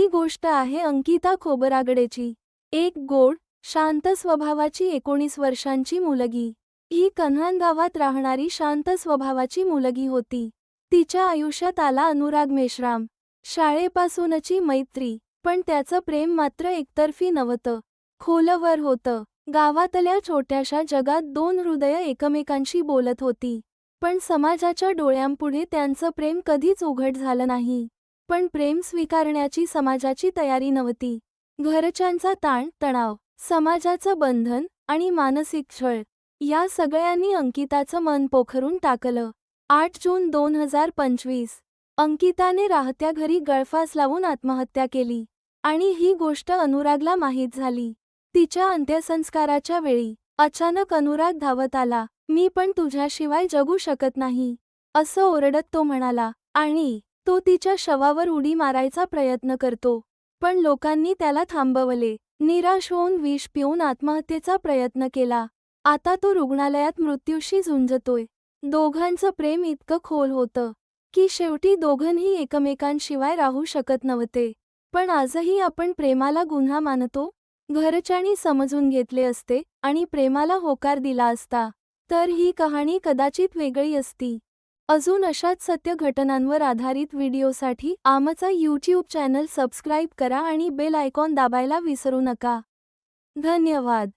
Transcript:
ही गोष्ट आहे अंकिता खोबरागडेची. एक गोड शांत स्वभावाची एकोणीस वर्षांची मुलगी. ही कन्हान गावात राहणारी शांत स्वभावाची मुलगी होती. तिच्या आयुष्यात आला अनुराग मेश्राम. शाळेपासूनची मैत्री पण त्याचं प्रेम मात्र एकतर्फी नव्हतं. खोलवर होतं. गावातल्या छोट्याशा जगात दोन हृदय एकमेकांशी बोलत होती. पण समाजाच्या डोळ्यांपुढे त्यांचं प्रेम कधीच उघड झालं नाही. पण प्रेम स्वीकारण्याची समाजाची तयारी नव्हती. घरच्यांचा ताण तणाव समाजाचं बंधन आणि मानसिक छळ या सगळ्यांनी अंकिताचं मन पोखरून टाकलं. आठ जून दोन हजार पंचवीस अंकिताने राहत्या घरी गळफास लावून आत्महत्या केली आणि ही गोष्ट अनुरागला माहीत झाली. तिच्या अंत्यसंस्काराच्या वेळी अचानक अनुराग धावत आला मी पण तुझ्याशिवाय जगू शकत नाही असं ओरडत तो म्हणाला आणि तो तिच्या शवावर उडी मारायचा प्रयत्न करतो. पण लोकांनी त्याला थांबवले. निराश होऊन विष पिऊन आत्महत्येचा प्रयत्न केला. आता तो रुग्णालयात मृत्यूशी झुंजतोय. दोघांचं प्रेम इतकं खोल होतं की शेवटी दोघंही एकमेकांशिवाय राहू शकत नव्हते. पण आजही आपण प्रेमाला गुन्हा मानतो? घरच्यांनी समजून घेतले असते आणि प्रेमाला होकार दिला असता तर ही कहाणी कदाचित वेगळी असती. अजून अशाच सत्य घटनांवर आधारित व्हिडिओसाठी आमचा यूट्यूब चॅनल सबस्क्राईब करा आणि बेल आयकॉन दाबायला विसरू नका. धन्यवाद.